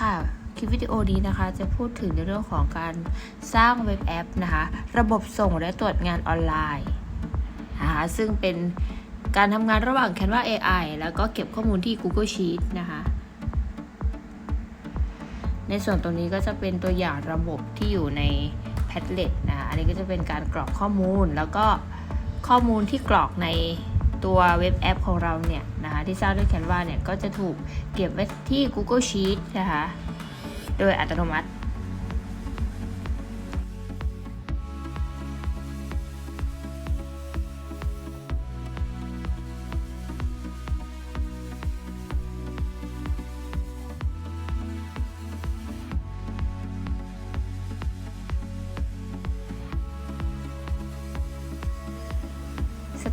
ค่ะ คลิปวิดีโอนี้นะคะ จะพูดถึงในเรื่องของการสร้างเว็บแอปนะคะ ระบบส่งและตรวจงานออนไลน์นะคะซึ่งเป็นการทำงานระหว่าง Canva AI แล้วก็เก็บข้อมูลที่ Google Sheet นะคะ ในส่วนตรงนี้ก็จะเป็นตัวอย่างระบบที่อยู่ใน Padlet นะคะ อันนี้ก็จะเป็นการกรอกข้อมูลแล้วก็ข้อมูลที่กรอกใน ตัวเว็บแอปของเราเนี่ยนะคะที่สร้างด้วย Canva เนี่ยก็จะถูกเก็บไว้ที่ Google Sheet นะคะ โดยอัตโนมัติ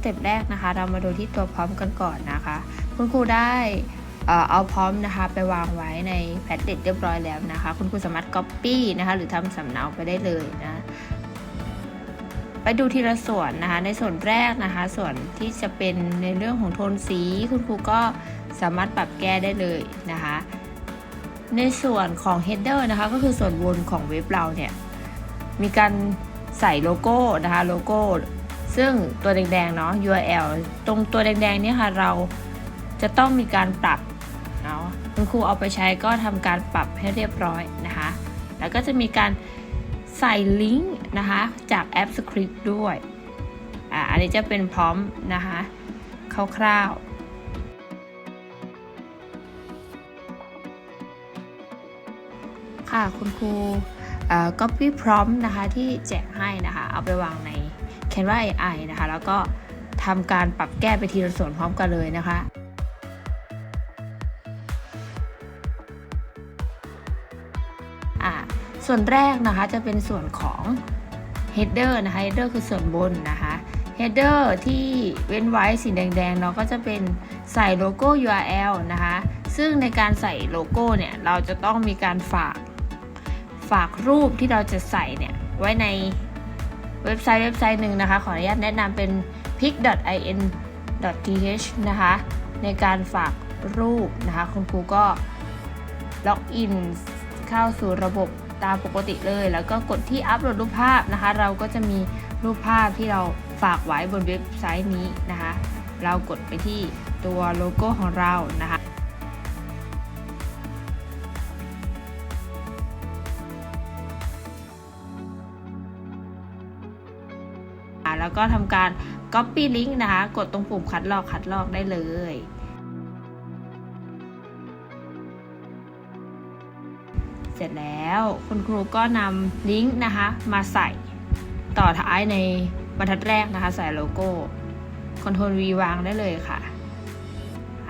เต็ปแรกนะคะ เรามาดูที่ตัวพร้อมกันก่อนนะคะ คุณครูได้เอ่อเอาพร้อมนะคะ ไปวางไว้ในแพดเด็ดเรียบร้อยแล้วนะคะ คุณครูสามารถ Copy นะคะ หรือทำสำเนาไปได้เลยนะ ไปดูทีละส่วนนะคะ ในส่วนแรกนะคะ ส่วนที่จะเป็นในเรื่องของโทนสี คุณครูก็สามารถปรับแก้ได้เลยนะคะ ในส่วนของ header นะคะ ก็คือส่วนบนของเว็บเราเนี่ย มีการใส่โลโก้นะคะ โลโก้ ซึ่งตัวแดงๆเนาะ URL ตรงตัวแดงๆเนี่ยค่ะเราจะต้องมีการปรับเนาะคุณครูเอาไปใช้ก็ทำการปรับให้เรียบร้อยนะคะ แล้วก็จะมีการใส่ลิงก์นะคะจากแอป Script ด้วยอ่าอันนี้จะเป็นพร้อมนะคะคร่าวๆค่ะคุณครูเอ่อ copy prompt นะคะที่แจกให้นะคะ เอาไปวางใน Canva AI นะคะ แล้วก็ทำการปรับแก้ไปทีละส่วนพร้อมกันเลยนะคะอ่าส่วนแรกนะคะจะเป็นส่วนของ header นะคะ header คือส่วนบนนะคะ header ที่เว้นไว้สีแดงๆเนาะก็จะเป็นใส่โลโก้ URL นะคะ ซึ่งในการใส่โลโก้เนี่ย เราจะต้องมีการฝากฝากรูปที่เราจะใส่เนี่ย ไว้ใน เว็บไซต์เว็บไซต์หนึ่งนะคะ ขออนุญาตแนะนำเป็น pic.in.th นะคะ ในการฝากรูปนะคะ คุณครูก็ล็อกอินเข้าสู่ระบบตามปกติเลย แล้วก็กดที่อัปโหลดรูปภาพนะคะ เราก็จะมีรูปภาพที่เราฝากไว้บนเว็บไซต์นี้นะคะ เรากดไปที่ตัวโลโก้ของเรานะคะ แล้วก็ทำการ Copy Link นะคะ กดตรงปุ่มคัดลอกคัดลอกได้เลยเสร็จแล้วคุณครูก็นำลิงก์นะคะมาใส่ต่อท้ายในบรรทัดแรกนะคะ ใส่โลโก้ Ctrl V วางได้เลยค่ะ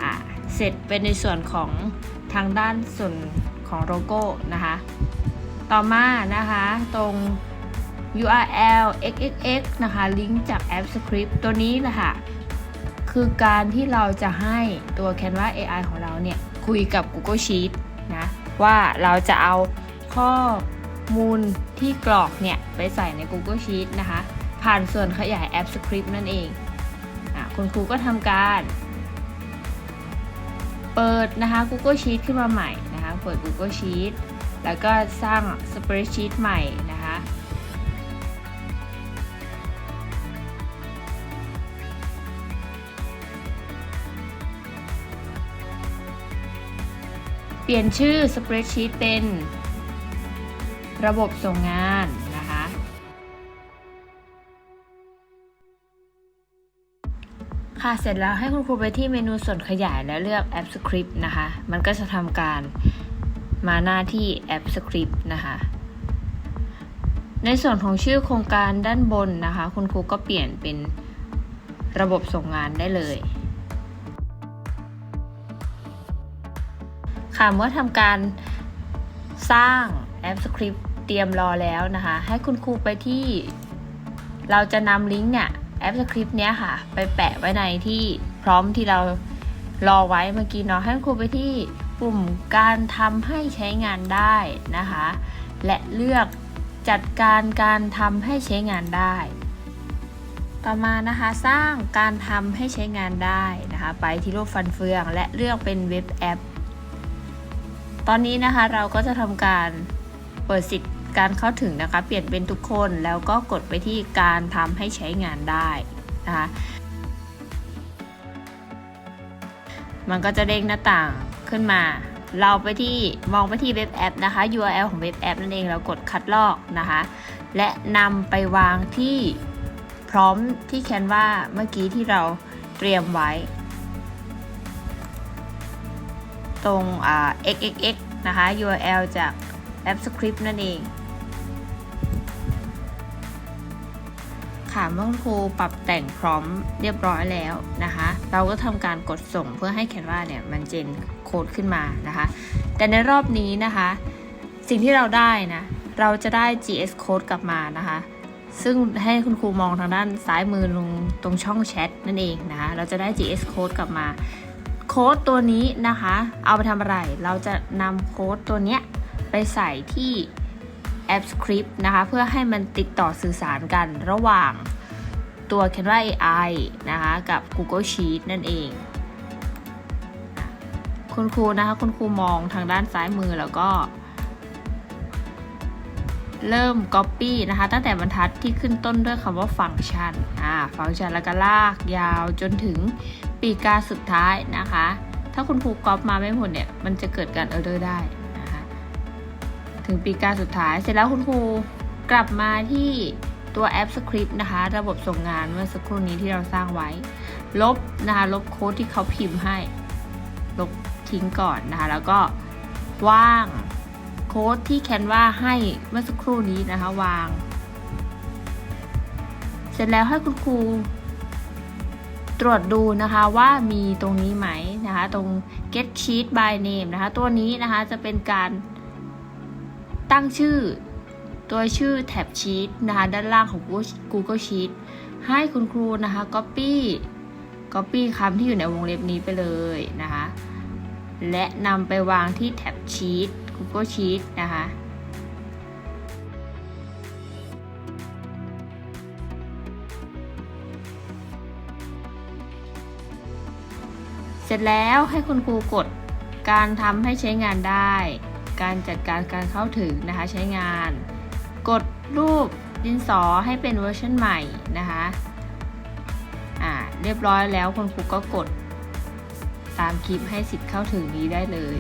อ่าเสร็จเป็นในส่วนของทางด้านส่วนของโลโก้นะคะ ต่อมานะคะตรง URL xxx นะคะ ลิงก์จากแอป Script ตัวนี้แหละค่ะ คือการที่เราจะให้ตัว Canva AI ของเราเนี่ย คุยกับ Google Sheet นะ ว่าเราจะเอาข้อมูลที่กรอกเนี่ย ไปใส่ใน Google Sheet นะคะ ผ่านส่วนขยายแอป Script นั่นเองอคุณครูก็ทำการ เปิดนะคะ Google Sheet ขึ้นมาใหม่นะคะ เปิด Google Sheet แล้วก็สร้าง Spreadsheet ใหม่นะคะ เปลี่ยนชื่อ Spreadsheet เป็นระบบส่งงานนะคะ ค่ะ เสร็จแล้วให้คุณครูไปที่เมนูส่วนขยายแล้วเลือกแอป Script นะคะ มันก็จะทำการมาหน้าที่แอป Script นะคะ ในส่วนของชื่อโครงการด้านบนนะคะ คุณครูก็เปลี่ยนเป็นระบบส่งงานได้เลย ค่ะเมื่อทำการสร้างแอป Script เตรียมรอแล้วนะคะ ให้คุณครูไปที่ เราจะนำลิงก์เนี่ยแอป Script เนี้ยค่ะ ไปแปะไว้ในที่พร้อมที่เรารอไว้เมื่อกี้เนาะให้คุณครูไปที่ปุ่มการทำให้ใช้งานได้นะคะ และเลือกจัดการการทำให้ใช้งานได้ ต่อมานะคะสร้างการทำให้ใช้งานได้นะคะ ไปที่รูปฟันเฟือง และเลือกเป็นเว็บแอป ตอนนี้นะคะเราก็จะทำการเปิดสิทธิ์การเข้าถึงนะคะ เปลี่ยนเป็นทุกคนแล้วก็กดไปที่การทำให้ใช้งานได้นะคะมันก็จะเด้งหน้าต่างขึ้นมา เราไปที่มองไปที่เว็บแอปนะคะ URL ของเว็บแอปนั่นเองเรากดคัดลอกนะคะ และนำไปวางที่พร้อมที่แคนวาเมื่อกี้ที่เราเตรียมไว้ ตรง xxx นะคะ URL จากแอป Script นั่นเอง ค่ะเมื่อคุณครูปรับแต่งพร้อมเรียบร้อยแล้วนะคะ เราก็ทำการกดส่งเพื่อให้ Canva เนี่ยมันเจนโค้ดขึ้นมานะคะ แต่ในรอบนี้นะคะ สิ่งที่เราได้นะ เราจะได้ GS code กลับมานะคะซึ่งให้คุณครูมองทางด้านซ้ายมือลงตรงช่องแชทนั่นเองนะคะ เราจะได้ GS code กลับมา ค้ดตัวนี้นะคะ เอาไปทำอะไร เราจะนำโค้ดตัวเนี้ยไปใส่ที่แอป Script นะคะ เพื่อให้มันติดต่อสื่อสารกันระหว่างตัว Canva AI นะคะ กับ Google Sheet นั่นเอง คุณครูนะคะ คุณครูมองทางด้านซ้ายมือแล้วก็ เริ่ม Copy นะคะ ตั้งแต่บรรทัดที่ขึ้นต้นด้วยคำว่าฟังก์ชัน อ่า ฟังก์ชันแล้วก็ลากยาวจนถึง ปีกาสุดท้ายนะคะ ถ้าคุณครูก๊อปมาไม่หมดเนี่ยมันจะเกิดการเออร์เรอร์ได้นะคะถึงปีกาสุดท้ายเสร็จแล้วคุณครูกลับมาที่ตัวแอป Script นะคะ ระบบส่งงานเมื่อสักครู่นี้ที่เราสร้างไว้ ลบนะคะลบโค้ดที่เขาพิมพ์ให้ ลบทิ้งก่อนนะคะ แล้วก็ว่างโค้ดที่แคนวาให้เมื่อสักครู่นี้นะคะ วาง เสร็จแล้วให้คุณครู ตรวจดูนะคะว่ามีตรงนี้ไหมนะคะ ตรง get sheet by name นะคะ ตัวนี้นะคะจะเป็นการตั้งชื่อตัวชื่อแท็บ sheet นะคะด้านล่างของ Google Sheet ให้คุณครูนะคะ copy copy คำที่อยู่ในวงเล็บนี้ไปเลยนะคะ และนำไปวางที่แท็บ sheet Google Sheet นะคะ เสร็จแล้วให้คุณครูกดการทำให้ใช้งานได้ การจัดการการเข้าถึงนะคะใช้งาน กดรูปดินสอให้เป็นเวอร์ชันใหม่นะคะอ่าเรียบร้อยแล้วคุณครูก็กดตามคลิปให้สิทธิ์เข้าถึงนี้ได้เลย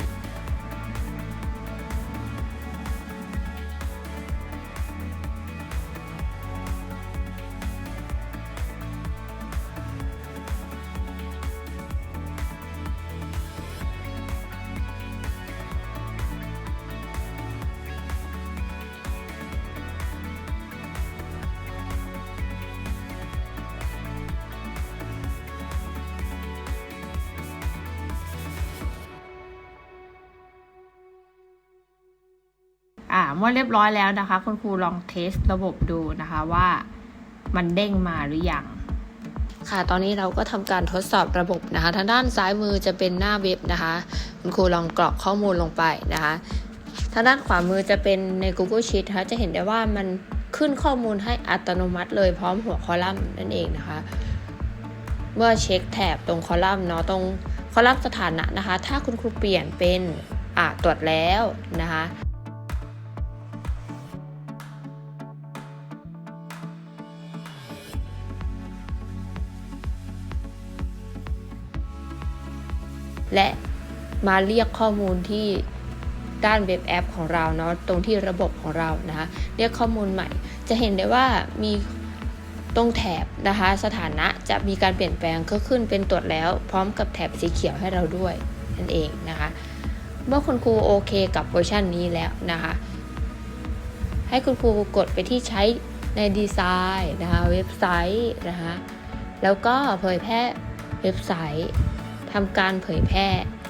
อ่าเมื่อเรียบร้อยแล้วนะคะ คุณครูลองเทสระบบดูนะคะว่ามันเด้งมาหรือยังค่ะ ตอนนี้เราก็ทำการทดสอบระบบนะคะ ทางด้านซ้ายมือจะเป็นหน้าเว็บนะคะ คุณครูลองกรอกข้อมูลลงไปนะคะ ทางด้านขวามือจะเป็นใน Google Sheet นะคะ จะเห็นได้ว่ามันขึ้นข้อมูลให้อัตโนมัติเลยพร้อมหัวคอลัมน์นั่นเองนะคะ เมื่อเช็คแถบตรงคอลัมน์เนาะ ตรงคอลัมน์สถานะนะคะ ถ้าคุณครูเปลี่ยนเป็นอ่าตรวจแล้วนะคะ และมาเรียกข้อมูลที่ด้านเว็บแอปของเราเนาะตรงที่ระบบของเรานะคะเรียกข้อมูลใหม่ จะเห็นได้ว่ามีตรงแถบนะคะสถานะจะมีการเปลี่ยนแปลงก็ขึ้นเป็นตรวจแล้วพร้อมกับแถบสีเขียวให้เราด้วยนั่นเองนะคะเมื่อคุณครูโอเคกับเวอร์ชันนี้แล้วนะคะ ให้คุณครูกดไปที่ใช้ในดีไซน์นะคะเว็บไซต์นะคะแล้วก็เผยแพร่เว็บไซต์ ทำการเผยแพร่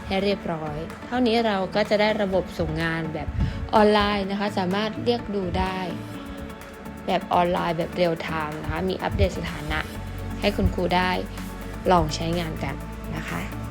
ให้เรียบร้อย เท่านี้เราก็จะได้ระบบส่งงานแบบออนไลน์นะคะ สามารถเรียกดูได้ แบบออนไลน์แบบเรียลไทม์นะคะ มีอัปเดตสถานะ ให้คุณครูได้ลองใช้งานกันนะคะ